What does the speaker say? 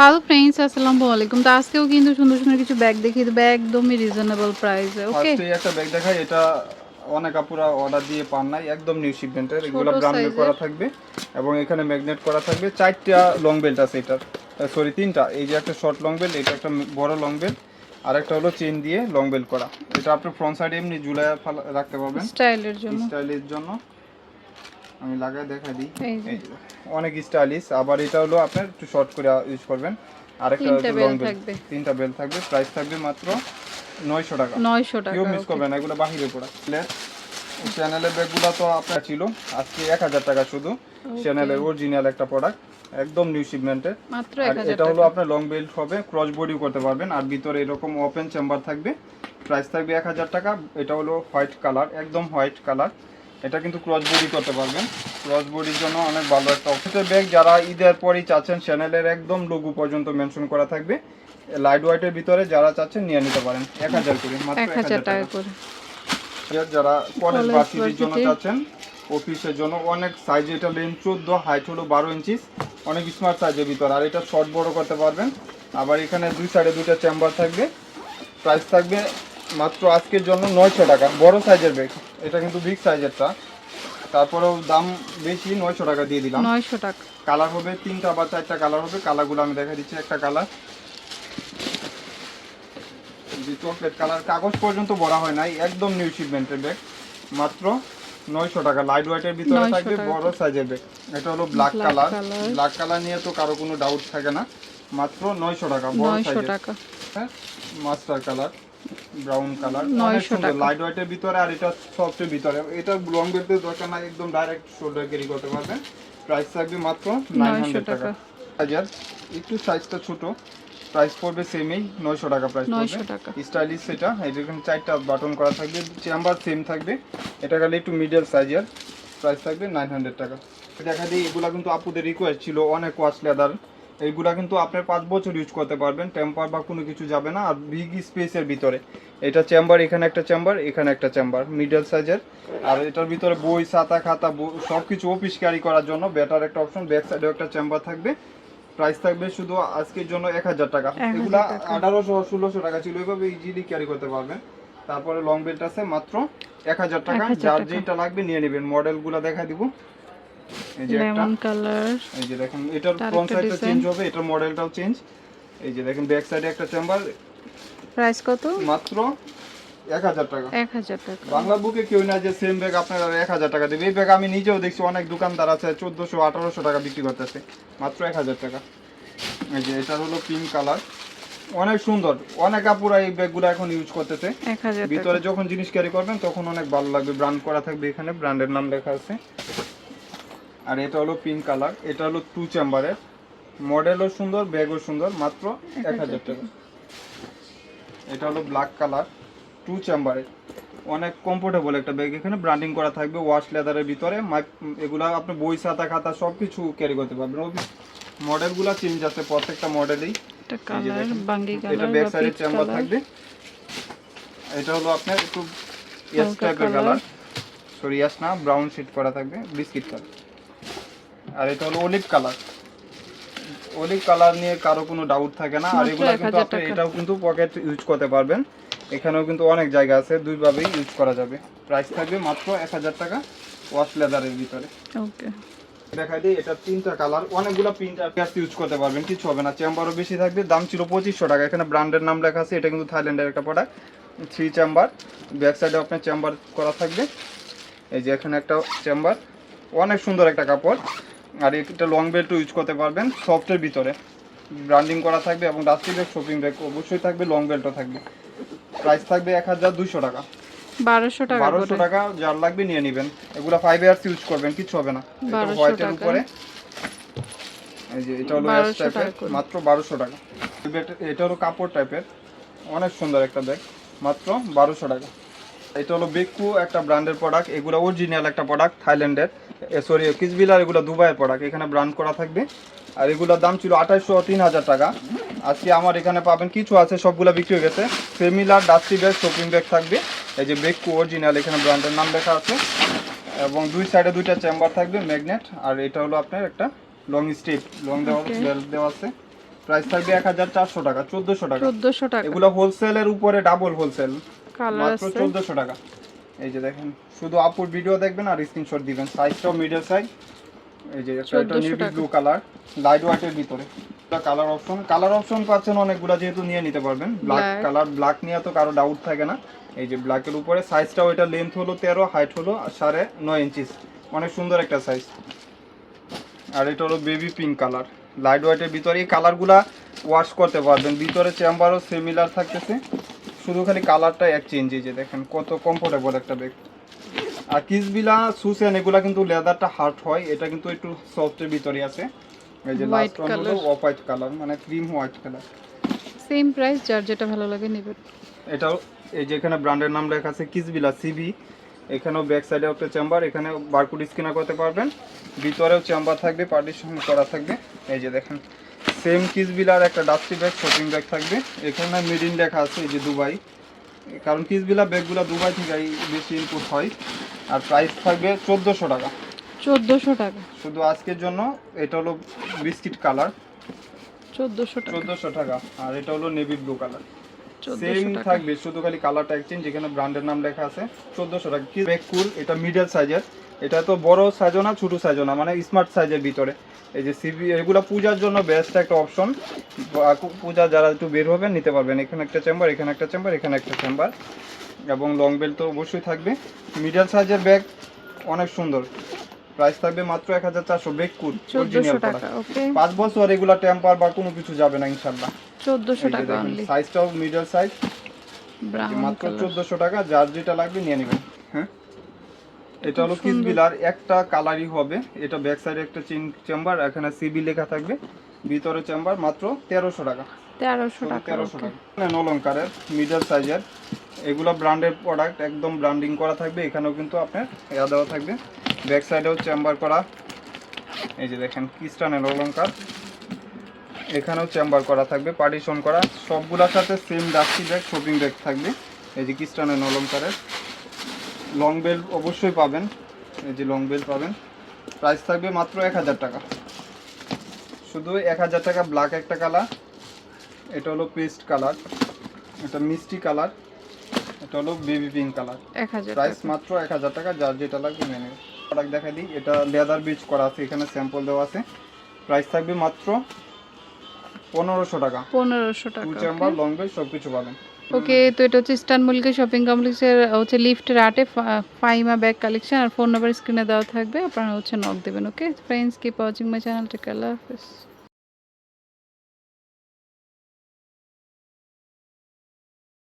Hello friends আসসালামু আলাইকুম। তো আজকেও কিন্তু সুন্দর সুন্দর কিছু ব্যাগ দেখিয়ে দেবো একদমই রিজনেবল প্রাইসে ওকে ফার্স্টে একটা ব্যাগ দেখাই এটা অনেক আপুরা অর্ডার দিয়ে পান নাই একদম নিউ শিপমেন্টের এগুলো size-এর। করা থাকবে এবং এখানে ম্যাগনেট করা থাকবে। চারটা লং বেল্ট আছে এটার। সরি তিনটা। এই যে একটা শর্ট লং বেল্ট এটা একটা বড় লং বেল্ট আর একটা হলো চেন দিয়ে লং বেল্ট করা। এটা আপনি ফ্রন্ট সাইডে এমনি ঝুলাই রাখতে পারবেন। স্টাইলের জন্য। স্টাইলের জন্য। আমি লাগাই দেখা দিই। অনেক স্টাইলিশ আবার এটা হলো আপনার একটু শর্ট করে ইউজ করবেন। আরেকটা তিনটা লং belt তিনটা বেল্ট থাকবে। প্রাইস থাকবে মাত্র নয়শো টাকা। নয়শো টাকা কেউ মিস okay। এগুলো বাহিরে পড়া চ্যানেলের ব্যাগগুলো তো আপনার ছিল। আজকে এক হাজার টাকা শুধু। চ্যানেলের অরিজিনাল একটা প্রোডাক্ট একদম নিউ শিপমেন্টের মাত্র এটা হলো আপনার লং বেল্ট হবে। ক্রস বডিও করতে পারবেন। আর ভিতরে এরকম ওপেন চেম্বার থাকবে। প্রাইস থাকবে এক হাজার টাকা। এটা হলো হোয়াইট কালার একদম হোয়াইট কালার এটা কিন্তু ক্রস বডি করতে পারবেন। ক্রস বডির জন্য অনেক ভালো একটা অফিসের ব্যাগ যারা ঈদের পরই চাচ্ছেন চ্যানেলের একদম লঘু পর্যন্ত মেনশন করা থাকবে। লাইট ওয়াইটের ভিতরে যারা চাচ্ছেন নিয়ে নিতে পারেন। এক হাজার করে মাত্র এক হাজার টাকা করে। যারা- কলেজ ভার্সিটির জন্য চাচ্ছেন অফিসের জন্য অনেক সাইজ এটা লেন চোদ্দ হাইট হলো বারো ইঞ্চিস অনেক স্মার্ট সাইজের ভিতর। আর এটা শর্ট বড় করতে পারবেন। আবার এখানে দুই সাইডে দুইটা চেম্বার থাকবে। প্রাইস থাকবে মাত্র আজকের জন্য নয়শো টাকা। বড় সাইজের ব্যাগ এটা কিন্তু বিগ সাইজেরটা তারপরেও দাম বেশি নয়শো টাকা দিয়ে দিলাম। নয়শো টাকা। কালার হবে তিনটা বা চারটা কালার হবে। কালারগুলো আমি দেখা দিচ্ছি। একটা কালার চকলেট কালার কাগজ পর্যন্ত বড়া হয় নাই। একদম নিউ শিপমেন্টের ব্যাগ মাত্র নয়শো টাকা। লাইট ওয়েটের ভিতরে থাকবে বড় সাইজের ব্যাগ এটা হলো ব্ল্যাক কালার ব্ল্যাক কালার নিয়ে তো কারও কোনো ডাউট থাকে না। মাত্র নয়শো টাকা। বড় সাইজের। টাকা। Master colour brown colour 900। Light ভিতরে আর এটা সফটের ভিতরে। এটা লং দরকার নাই একদম ডাইরেক্ট শোল্ডার ক্যারি করতে পারবেন প্রাইস থাকবে মাত্র 900 টাকা। হাজার একটু সাইজটা ছোট। প্রাইস পড়বে সেমই নয়শো টাকা প্রাইস 900 পড়বে। স্টাইলিশ সেটা এখানে চারটা বাটন করা থাকবে চেম্বার সেম থাকবে। এটা গেলে একটু মিডিয়াম সাইজের প্রাইস থাকবে নাইন হান্ড্রেড টাকা। দেখা দিই এগুলা কিন্তু আপুদের রিকোয়েস্ট ছিল অনেক ওয়াশ লেদার এইগুলা কিন্তু আপনার পাঁচ বছর ইউজ করতে পারবেন টেম্পার বা কোনো কিছু যাবে না আর বিগ স্পেসের ভিতরে। এটা চেম্বার এখানে একটা চেম্বার এখানে একটা চেম্বার মিডল সাইজের আর এটার ভিতরে বই খাতা খাতা সব কিছু অফিস ক্যারি করার জন্য বেটার একটা অপশন ব্যাক সাইডেও একটা চেম্বার থাকবে। প্রাইস থাকবে শুধু আজকের জন্য এক হাজার টাকা। 1000 এগুলা। আঠারোশো ষোলোশো টাকা ছিল এইভাবে ইজিলি ক্যারি করতে পারবেন। তারপরে লং বেল্ট আছে মাত্র এক হাজার টাকা। 1000 যার যেটা লাগবে নিয়ে নেবেন। মডেলগুলো দেখা দিব। লেমন কালার এই যে দেখেন এটার ফ্রন্ট সাইডটা চেঞ্জ হবে এটার মডেলটাও চেঞ্জ এই যে দেখেন ব্যাক সাইডে একটা চেম্বার প্রাইস কত? মাত্র এক হাজার টাকা। এক হাজার টাকা। বাংলা বুকে কেউ না যে সেম ব্যাগ আপনার এক হাজার টাকা দেবে। এই ব্যাগ আমি নিজেও দেখছি অনেক দোকানদার আছে চোদ্দোশো আঠারোশো টাকা বিক্রি করতেছে মাত্র এক হাজার টাকা। এই যে এটার হলো পিঙ্ক কালার অনেক সুন্দর অনেক আপুরা এই ব্যাগগুলো এখন ইউজ করতেছে। ভিতরে যখন জিনিস ক্যারি করবেন তখন অনেক ভালো লাগবে। ব্র্যান্ড করা থাকবে এখানে ব্র্যান্ডের নাম লেখা আছে। আর এটা হলো পিঙ্ক কালার এটা হলো টু চেম্বারের মডেলও সুন্দর ব্যাগও সুন্দর মাত্র এক হাজার টাকা। এটা হলো ব্ল্যাক কালার টু চেম্বারের অনেক কমফোর্টেবল একটা ব্যাগ এখানে ব্র্যান্ডিং করা থাকবে ওয়াশ লেদারের ভিতরে। এগুলা আপনি বই খাতা খাতা সব কিছু ক্যারি করতে পারবেন। মডেলগুলো চেঞ্জ আছে প্রত্যেকটা মডেলেই এটা ব্যাক বা সাইডে পিচ চেম্বার থাকবে। এটা হলো আপনার একটু ইয়াস টাইপের কালার সরি ইয়াস না ব্রাউন শেড করা থাকবে বিস্কিট কালার আর এটা হলো অলিভ কালার অলিভ কালার নিয়ে কারও কোনো ডাউট থাকে না আর এগুলো কিন্তু আপনি এটাও কিন্তু পকেট ইউজ করতে পারবেন। এখানেও কিন্তু অনেক জায়গা আছে দুইভাবেই ইউজ করা যাবে। প্রাইস থাকবে মাত্র এক হাজার টাকা ওয়াশ লেদারের ভিতরে। ওকে দেখাই দিই এটা তিনটা কালার অনেকগুলো প্রিন্ট আপনি ইউজ করতে পারবেন কিছু হবে না। চেম্বারও বেশি থাকবে দাম ছিল পঁচিশশো টাকা। এখানে ব্র্যান্ডের নাম লেখা আছে এটা কিন্তু থাইল্যান্ডের একটা প্রোডাক্ট থ্রি চেম্বার ব্যাক সাইডে আপনার চেম্বার করা থাকবে। এই যে এখানে একটা চেম্বার অনেক সুন্দর একটা কাপড়। আর একটা লং বেল্টও ইউজ করতে পারবেন সফটের ভিতরে। ব্র্যান্ডিং করা থাকবে এবং ডাস্টি ব্যাগ শপিং ব্যাগ অবশ্যই থাকবে লং বেল্টও থাকবে। প্রাইস থাকবে এক হাজার দুইশো টাকা। বারোশো টাকা বারোশো টাকা যার লাগবে নিয়ে নেবেন। এগুলো ফাইভ ইয়ার্স ইউজ করবেন কিছু হবে না। এটা হোয়াইটের উপরে। এই যে এটা হলো অ্যাশ টাইপের মাত্র বারোশো টাকা। এটা হলো কাপড় টাইপের অনেক সুন্দর একটা ব্যাগ মাত্র বারোশো টাকা। এটা হলো বেকু একটা ব্র্যান্ডের প্রোডাক্ট। এগুলো অরিজিনাল একটা প্রোডাক্ট থাইল্যান্ডের। সরি কিসবিলার এগুলো দুবাইয়ের প্রোডাক্ট। এখানে ব্র্যান্ড করা থাকবে। আর এগুলোর দাম ছিল আঠাশশো তিন হাজার টাকা। আজকে আমার এখানে পাবেন কিছু আছে সবগুলো বিক্রি হয়ে গেছে। ফেমিলার ডাস্টি ব্যাগ শপিং ব্যাগ থাকবে। এই যে বেকু অরিজিনাল এখানে ব্র্যান্ডের নাম লেখা আছে। এবং দুই সাইডে দুইটা চেম্বার থাকবে ম্যাগনেট। আর এটা হলো আপনার একটা লং স্ট্রিপ লং দেওয়া. বেল্ট দেওয়া আছে। প্রাইস থাকবে এক হাজার চারশো টাকা চোদ্দশো টাকা। চোদ্দোশো টাকা। এগুলো হোলসেলের উপরে ডাবল হোলসেল কালার মাত্র আছে। চোদ্দশো টাকা। এই যে দেখেন শুধু আপুর ভিডিও দেখবেন আর স্ক্রিনশট দিবেন। সাইজটাও মিডল সাইজ এই যে একটা নেভি ব্লু কালার লাইট হোয়াইটের ভিতরে। কালার অপশন কালার অপশন পাচ্ছেন অনেকগুলো যেহেতু নিয়ে নিতে পারবেন। Black Black। কালার ব্ল্যাক নিয়ে তো কারও ডাউট থাকে না। এই যে ব্ল্যাকের উপরে সাইজটাও এটা লেন্থ হলো তেরো হাইট হলো সাড়ে নয় ইঞ্চিস অনেক সুন্দর একটা সাইজ আর এটা হলো বেবি পিঙ্ক কালার লাইট হোয়াইটের ভিতরে এই কালারগুলা ওয়াশ করতে পারবেন। ভিতরে চেম্বারও সিমিলার থাকতেছে। শুধু খালি কালারটা এক চেঞ্জ এই যে দেখেন কত কমফোর্টেবল একটা ব্যাগ আর কিসবিলা সুসেন এগুলা কিন্তু লেদারটা হার্ড হয় এটা কিন্তু একটু সফটের ভিতরে আছে। এই যে লাস্ট ওয়ান হলো অফ হোয়াইট কালার মানে cream white colour same price যার যেটা ভালো লাগে নেবেন এটাও এই যে এখানে ব্র্যান্ডের নাম লেখা আছে কিসবিলা সিবি এখানেও ব্যাক সাইডে একটা চেম্বার এখানে বারকোড স্ক্যানার করতে পারবেন। ভিতরেও চেম্বার থাকবে পার্টিশন করা থাকবে। এই যে দেখেন সেম কিসবিলার একটা ডাস্টি ব্যাগ শপিং ব্যাগ থাকবে। এখানে মেড ইন লেখা আছে এই যে দুবাই। কারণ কিসবিলা ব্যাগগুলো দুবাই থেকে বেশি ইনপুট হয়। আর প্রাইস থাকবে চোদ্দোশো টাকা। চোদ্দোশো টাকা। শুধু আজকের জন্য এটা হলো বিস্কিট কালার চোদ্দোশো টাকা। চোদ্দোশো টাকা। আর এটা হলো নেভি ব্লু কালার সেম থাকবে শুধু খালি কালারটা এক্সচেঞ্জ যেখানে ব্র্যান্ডের নাম লেখা আছে চোদ্দোশো টাকা। কি কুল এটা মিডল সাইজের এটা তো বড় সাইজও না ছোট সাইজও না মানে স্মার্ট সাইজের ভিতরে। এই যে সিবি এগুলো পূজার জন্য বেস্ট একটা অপশন পূজা যারা একটু বের হবেন নিতে পারবেন। এখানে একটা চেম্বার এখানে একটা চেম্বার এখানে একটা চেম্বার এবং লং বেল তো অবশ্যই থাকবে। মিডল সাইজের ব্যাগ অনেক সুন্দর। প্রাইস থাকবে মাত্র এক হাজার চারশো টাকা ওকে। পাঁচ বছর এগুলা টেম্পার বা কোনো কিছু যাবে না ইনশাল্লাহ চোদ্দোশো টাকা অনলি সাইজটাও মিডল সাইজ মাত্র কালার চোদ্দশো টাকা যার যেটা লাগবে নিয়ে নেবেন হ্যাঁ? এটা হলো কিস বিলার একটা কালারই হবে। এটা ব্যাক সাইডে একটা চিন চেম্বার এখানে সিবি লেখা থাকবে। ভিতরে চেম্বার মাত্র তেরোশো টাকা। তেরোশো টাকা তেরোশো ওকে টাকা। নলঙ্কারের মিডল সাইজের এগুলো ব্র্যান্ডের প্রোডাক্ট একদম ব্র্যান্ডিং করা থাকবে। এখানেও কিন্তু আপনার দেওয়া থাকবে। ব্যাক সাইডেও চেম্বার করা। এই যে দেখেন কিস্টানের অলঙ্কার এখানেও চেম্বার করা থাকবে পার্টিশন করা। সবগুলোর সাথে same dusty bag shopping bag থাকবে। এই যে কিস্টানের অলঙ্কারের লং বেল অবশ্যই পাবেন। এই যে লং বেল পাবেন। প্রাইস থাকবে মাত্র এক হাজার টাকা। শুধু এক হাজার টাকা ব্ল্যাক একটা কালার এটা হলো পেস্ট কালার এটা মিষ্টি কালার এটা হলো বেবি পিঙ্ক কালার এক হাজার প্রাইস মাত্র এক হাজার টাকা যার যেটা লাগবে নেবে। প্রোডাক্ট দেখা দিই। এটা লেদার বিচ করা আছে এখানে স্যাম্পল দেওয়া আছে। প্রাইস থাকবে মাত্র পনেরোশো টাকা। পনেরোশো টাকা চেম্বার লং বেল সব কিছু পাবেন। ওকে তো এটা হচ্ছে ইস্টার্ন মুলকে শপিং কমপ্লেক্সের হচ্ছে লিফটের আটে ফাইমা ব্যাগ কালেকশন আর ফোন নাম্বার স্ক্রিনে দেওয়া থাকবে। আপনারা হচ্ছে নক দেবেন okay friends keep watching my channel take আল্লাহ হাফেজ।